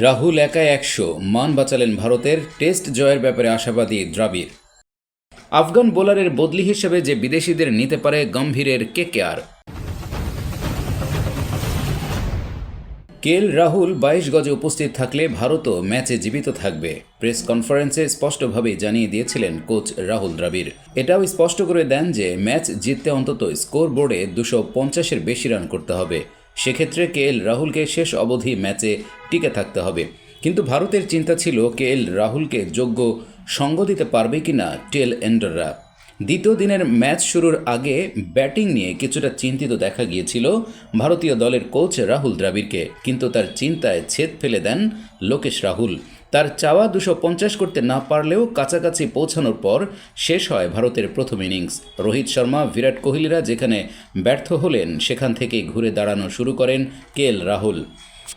রাহুল একা একশো, মান বাঁচালেন ভারতের, টেস্ট জয়ের ব্যাপারে আশাবাদী দ্রাবিড়। আফগান বোলারের বদলি হিসেবে যে বিদেশিদের নিতে পারে গম্ভীরের কেকেআর কেএল রাহুল বাইশ গজে উপস্থিত থাকলে ভারতও ম্যাচে জীবিত থাকবে, প্রেস কনফারেন্সে স্পষ্টভাবেই জানিয়ে দিয়েছিলেন কোচ রাহুল দ্রাবিড়। এটাও স্পষ্ট করে দেন যে ম্যাচ জিততে অন্তত স্কোর বোর্ডে দুশো পঞ্চাশের বেশি রান করতে হবে। সেক্ষেত্রে কে এল রাহুলকে শেষ অবধি ম্যাচে টিকে থাকতে হবে। কিন্তু ভারতের চিন্তা ছিল কে এল রাহুলকে যোগ্য সঙ্গ দিতে পারবে কি না টেল এন্ডাররা। দ্বিতীয় দিনের ম্যাচ শুরুর আগে ব্যাটিং নিয়ে কিছুটা চিন্তিত দেখা গিয়েছিল ভারতীয় দলের কোচ রাহুল দ্রাবিড়কে, কিন্তু তার চিন্তায় ছেদ ফেলে দেন লোকেশ রাহুল। তার চাওয়া দুশো পঞ্চাশ করতে না পারলেও কাছাকাছি পৌঁছানোর পর শেষ হয় ভারতের প্রথম ইনিংস। রোহিত শর্মা, বিরাট কোহলিরা যেখানে ব্যর্থ হলেন, সেখান থেকেই ঘুরে দাঁড়ানো শুরু করেন কে এল রাহুল।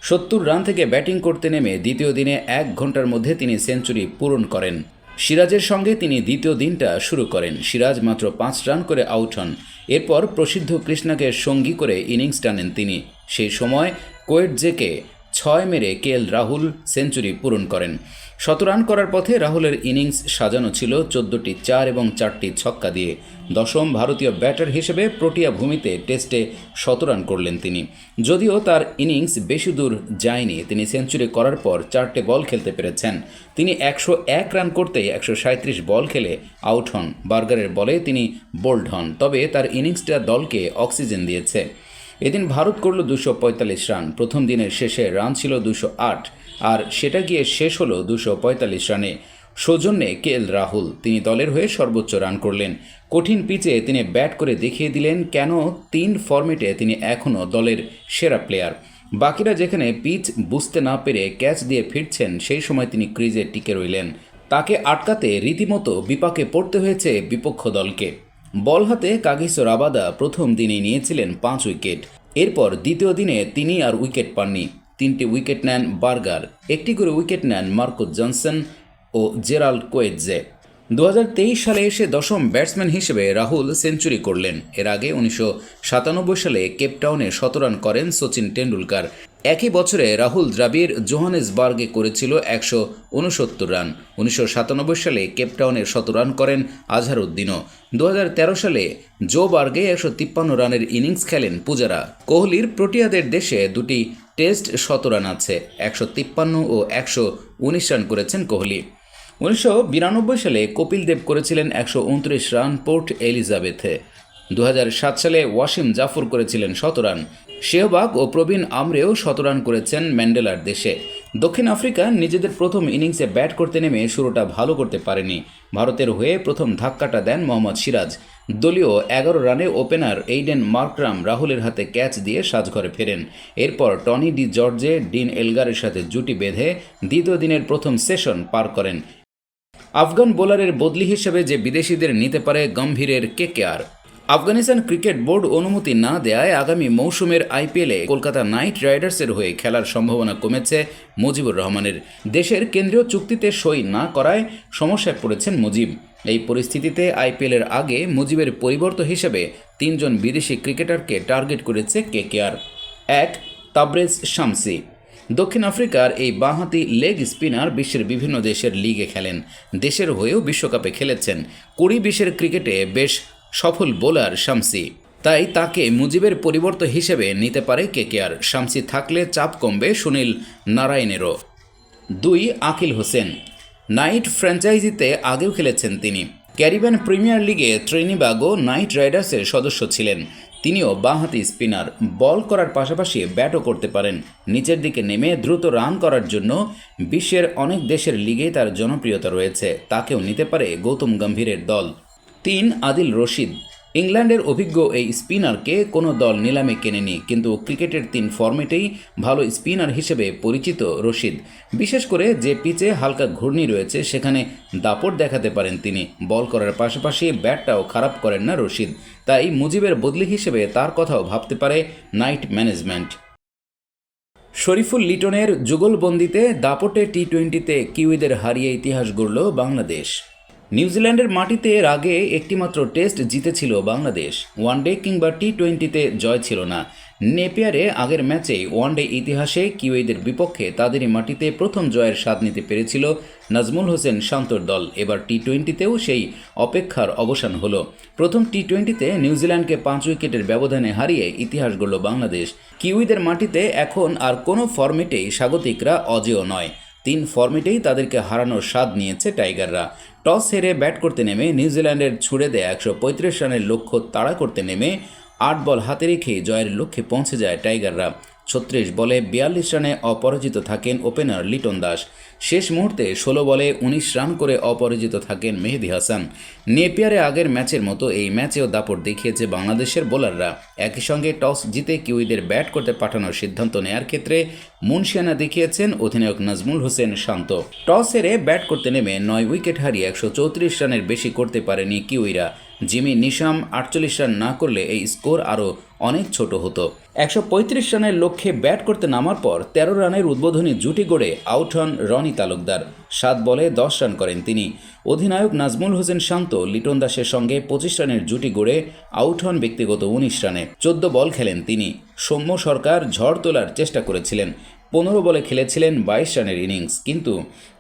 সত্তর রান থেকে ব্যাটিং করতে নেমে দ্বিতীয় দিনে এক ঘণ্টার মধ্যে তিনি সেঞ্চুরি পূরণ করেন। সিরাজের সঙ্গে তিনি দ্বিতীয় দিনটা শুরু করেন। সিরাজ মাত্র পাঁচ রান করে আউট হন। এরপর প্রসিদ্ধ কৃষ্ণাকে সঙ্গী করে ইনিংস টানেন তিনি। সেই সময় কোয়েট জেকে ছয় মেরে কেএল রাহুল সেঞ্চুরি পূরণ করেন। শত রান করার পথে রাহুলের ইনিংস সাজানো ছিল চোদ্দটি চার এবং চারটি ছক্কা দিয়ে। দশম ভারতীয় ব্যাটার হিসেবে প্রোটিয়া ভূমিতে টেস্টে শত রান করলেন তিনি। যদিও তার ইনিংস বেশি দূর যায়নি, তিনি সেঞ্চুরি করার পর চারটে বল খেলতে পেরেছেন। তিনি একশো এক রান করতেই একশো সাঁত্রিশ বল খেলে আউট হন। বার্গারের বলে তিনি বোল্ড হন, তবে তার ইনিংসটা দলকে অক্সিজেন দিয়েছে। এদিন ভারত করল দুশো পঁয়তাল্লিশ রান। প্রথম দিনের শেষে রান ছিল দুশো আট, আর সেটা গিয়ে শেষ হলো দুশো পঁয়তাল্লিশ রানে। সৌজন্যে কে এল রাহুল, তিনি দলের হয়ে সর্বোচ্চ রান করলেন। কঠিন পিচে তিনি ব্যাট করে দেখিয়ে দিলেন কেন তিন ফর্মেটে তিনি এখনও দলের সেরা প্লেয়ার। বাকিরা যেখানে পিচ বুঝতে না পেরে ক্যাচ দিয়ে ফিরছেন, সেই সময় তিনি ক্রিজে টিকে রইলেন। তাকে আটকাতে রীতিমতো বিপাকে পড়তে হয়েছে বিপক্ষ দলকে। বল হাতে কাগিস রাবাদা প্রথম দিনেই নিয়েছিলেন পাঁচ উইকেট। এরপর দ্বিতীয় দিনে তিনি আর উইকেট পাননি। তিনটি উইকেট নেন বার্গার, একটি করে উইকেট নেন মার্কো জনসন ও জেরাল্ড কোয়েটজে দু হাজার তেইশ সালে এসে দশম ব্যাটসম্যান হিসেবে রাহুল সেঞ্চুরি করলেন। এর আগে উনিশশো সাতানব্বই সালে কেপটাউনে শতরান করেন সচিন টেন্ডুলকার একই বছরে রাহুল দ্রাবিড় জোহানেসবার্গে করেছিল একশো উনসত্তর রান। উনিশশো সাতানব্বই সালে কেপটাউনে শতরান করেন আজহারউদ্দিনও। দু সালে জো বার্গে একশো তিপ্পান্ন রানের ইনিংস খেলেন পূজারা। কোহলির প্রোটিয়াদের দেশে দুটি টেস্ট শতরান আছে। একশো তিপ্পান্ন ও একশো উনিশ রান করেছেন কোহলি। উনিশশো বিরানব্বই সালে কপিল দেব করেছিলেন একশো উনত্রিশ রান পোর্ট এলিজাবেথে। দু হাজার সাত সালে ওয়াসিম জাফর করেছিলেন শতরান শেহবাগ ও প্রবীণ আমরেও শতরান করেছেন ম্যান্ডেলার দেশে। দক্ষিণ আফ্রিকা নিজেদের প্রথম ইনিংসে ব্যাট করতে নেমে শুরুটা ভালো করতে পারেনি। ভারতের হয়ে প্রথম ধাক্কাটা দেন মোহাম্মদ সিরাজ। দলীয় এগারো রানে ওপেনার এইডেন মার্করাম রাহুলের হাতে ক্যাচ দিয়ে সাজঘরে ফেরেন। এরপর টনি ডি জর্জে, ডিন এলগারের সাথে জুটি বেঁধে দ্বিতীয় দিনের প্রথম সেশন পার করেন। আফগান বোলারের বদলি হিসেবে যে বিদেশিদের নিতে পারে গম্ভীরের কেকেআর। আফগানিস্তান ক্রিকেট বোর্ড অনুমতি না দেয়ায় আগামী মৌসুমের আইপিএলে কলকাতা নাইট রাইডার্সের হয়ে খেলার সম্ভাবনা কমেছে মুজিবুর রহমানের। দেশের কেন্দ্রীয় চুক্তিতে সই না করায় সমস্যায় পড়েছেন মুজিব। এই পরিস্থিতিতে আইপিএলের আগে মুজিবের পরিবর্ত হিসেবে তিনজন বিদেশি ক্রিকেটারকে টার্গেট করেছে কেকেআর। এক, তাবরেজ শামসি। দক্ষিণ আফ্রিকার এই বাঁহাতি লেগ স্পিনার বিশ্বের বিভিন্ন দেশের লিগে খেলেন। দেশের হয়েও বিশ্বকাপে খেলেছেন। কুড়ি বিশের ক্রিকেটে বেশ সফল বোলার শামসি। তাই তাকে মুজিবের পরিবর্তন হিসেবে নিতে পারে কেকেআর। শামসি থাকলে চাপ কমবে সুনীল নারায়ণেরও। দুই, আকিল হোসেন। নাইট ফ্র্যাঞ্চাইজিতে আগেও খেলেছেন তিনি। ক্যারিবিয়ান প্রিমিয়ার লিগে ট্রেনিবাগো নাইট রাইডার্সের সদস্য ছিলেন। তিনিও বাঁহাতি স্পিনার। বল করার পাশাপাশি ব্যাটও করতে পারেন। নিচের দিকে নেমে দ্রুত রান করার জন্য বিশ্বের অনেক দেশের লিগেই তার জনপ্রিয়তা রয়েছে। তাকেও নিতে পারে গৌতম গম্ভীরের দল। তিন আদিল রশিদ। ইংল্যান্ডের অভিজ্ঞ এই স্পিনারকে কোনো দল নিলামে কেনেনি, কিন্তু ক্রিকেটের তিন ফর্মেটেই ভালো স্পিনার হিসেবে পরিচিত রশিদ। বিশেষ করে যে পিচে হালকা ঘূর্ণি রয়েছে, সেখানে দাপট দেখাতে পারেন তিনি। বল করার পাশাপাশি ব্যাটটাও খারাপ করেন না রশিদ। তাই মুজিবের বদলি হিসেবে তার কথাও ভাবতে পারে নাইট ম্যানেজমেন্ট। শরীফুল লিটনের যুগলবন্দিতে দাপটে টি টোয়েন্টিতে কিউইদের হারিয়ে ইতিহাস গড়ল বাংলাদেশ। নিউজিল্যান্ডের মাটিতে এর আগে একটিমাত্র টেস্ট জিতেছিল বাংলাদেশ। ওয়ানডে কিংবা টি টোয়েন্টিতে জয় ছিল না। নেপিয়ারে আগের ম্যাচে ওয়ানডে ইতিহাসে কিউইদের বিপক্ষে তাদেরই মাটিতে প্রথম জয়ের স্বাদ নিতে পেরেছিল নাজমুল হোসেন শান্তর দল। এবার টি টোয়েন্টিতেও সেই অপেক্ষার অবসান হলো। প্রথম টি টোয়েন্টিতে নিউজিল্যান্ডকে পাঁচ উইকেটের ব্যবধানে হারিয়ে ইতিহাস গড়ল বাংলাদেশ। কিউইদের মাটিতে এখন আর কোনো ফর্মেটেই স্বাগতিকরা অজেয় নয়। তিন ফর্মেটেই তাদেরকে হারানোর স্বাদ নিয়েছে টাইগাররা। টস হেরে ব্যাট করতে নেমে নিউজিল্যান্ডের ছুড়ে দেয় একশো রানের লক্ষ্য তাড়া করতে নেমে আট বল হাতে রেখে জয়ের লক্ষ্যে পৌঁছে যায় টাইগাররা। ছত্রিশ বলে বিয়াল্লিশ রানে অপরাজিত থাকেন ওপেনার লিটন দাস। শেষ মুহূর্তে ষোলো বলে উনিশ রান করে অপরাজিত থাকেন মেহেদি হাসান। নেপিয়ারে আগের ম্যাচের মতো এই ম্যাচেও দাপট দেখিয়েছে বাংলাদেশের বোলাররা। একই সঙ্গে টস জিতে কিউইদের ব্যাট করতে পাঠানোর সিদ্ধান্ত নেয়ার ক্ষেত্রে মুনশিয়ানা দেখিয়েছেন অধিনায়ক নাজমুল হোসেন শান্ত। টস হেরে ব্যাট করতে নেমে নয় উইকেট হারিয়ে একশো চৌত্রিশ রানের বেশি করতে পারেনি কিউইরা। জিমি নিশাম আটচল্লিশ রান না করলে এই স্কোর আরও অনেক ছোট হতো। একশো পঁয়ত্রিশ রানের লক্ষ্যে ব্যাট করতে নামার পর তেরো রানের উদ্বোধনী জুটি গড়ে আউট হন রনি তালুকদার। সাত বলে দশ রান করেন তিনি। অধিনায়ক নাজমুল হোসেন শান্ত লিটন দাসের সঙ্গে পঁচিশ রানের জুটি গড়ে আউট হন ব্যক্তিগত উনিশ রানে। চোদ্দ বল খেলেন তিনি। সৌম্য সরকার ঝড় তোলার চেষ্টা করেছিলেন। পনেরো বলে খেলেছিলেন বাইশ রানের ইনিংস, কিন্তু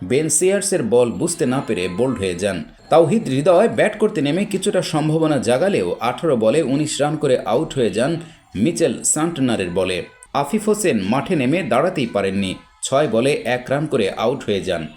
বেন সিয়ার্সের বল বুঝতে না পেরে বোল্ড হয়ে যান। তাওহিদ হৃদয় ব্যাট করতে নেমে কিছুটা সম্ভাবনা জাগালেও আঠারো বলে উনিশ রান করে আউট হয়ে যান মিচেল সান্টনারের বলে। আফিফ হোসেন মাঠে নেমে দাঁড়াতেই পারেননি। ছয় বলে এক রান করে আউট হয়ে যান।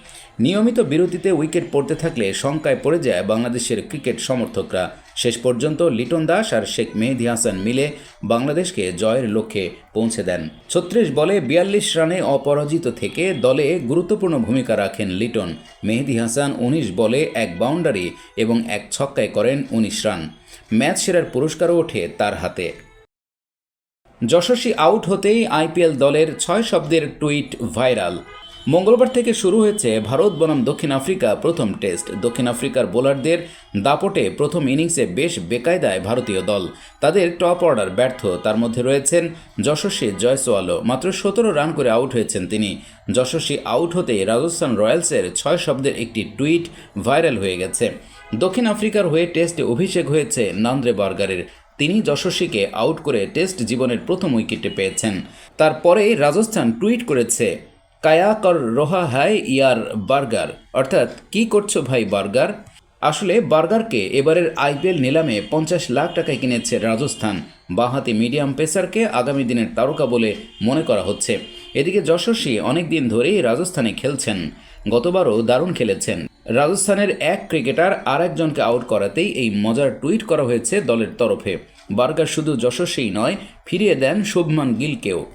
নিয়মিত বিরতিতে উইকেট পড়তে থাকলে শঙ্কায় পড়ে যায় বাংলাদেশের ক্রিকেট সমর্থকরা। শেষ পর্যন্ত লিটন দাস আর শেখ মেহেদি হাসান মিলে বাংলাদেশকে জয়ের লক্ষ্যে পৌঁছে দেন। ছত্রিশ বলে বিয়াল্লিশ রানে অপরাজিত থেকে দলে গুরুত্বপূর্ণ ভূমিকা রাখেন লিটন। মেহেদি হাসান উনিশ বলে এক বাউন্ডারি এবং এক ছক্কায় করেন উনিশ রান। ম্যাচ সেরার পুরস্কারও ওঠে তার হাতে। যশস্বী আউট হতেই আইপিএল দলের ছয় শব্দের টুইট ভাইরাল। মঙ্গলবার থেকে শুরু হয়েছে ভারত বনাম দক্ষিণ আফ্রিকা প্রথম টেস্ট। দক্ষিণ আফ্রিকার বোলারদের দাপটে প্রথম ইনিংসে বেশ বেকায়দায় ভারতীয় দল। তাদের টপ অর্ডার ব্যর্থ। তার মধ্যে রয়েছেন যশস্বী জয়সওয়ালও। মাত্র সতেরো রান করে আউট হয়েছেন তিনি। যশস্বী আউট হতেই রাজস্থান রয়্যালসের ছয় শব্দের একটি টুইট ভাইরাল হয়ে গেছে। দক্ষিণ আফ্রিকার হয়ে টেস্টে অভিষেক হয়েছে নান্দ্রে বার্গারের। তিনি যশস্বীকে আউট করে টেস্ট জীবনের প্রথম উইকেটে পেয়েছেন। তারপরেই রাজস্থান টুইট করেছে কায়া কর রোহা হায় ইয়ার বার্গার। অর্থাৎ, কি করছ ভাই বার্গার? আসলে, বার্গারকে এবারের আইপিএল নিলামে পঞ্চাশ লাখ টাকায় কিনেছে রাজস্থান। বাঁহাতি মিডিয়াম পেসারকে আগামী দিনের তারকা বলে মনে করা হচ্ছে। এদিকে যশস্বী অনেক দিন ধরেই রাজস্থানে খেলছেন। গতবারও দারুণ খেলেছেন। রাজস্থানের এক ক্রিকেটার আর একজনকে আউট করাতেই এই মজার টুইট করা হয়েছে দলের তরফে। বার্গার শুধু যশস্বী নয়, ফিরিয়ে দেন শুভমান গিলকেও।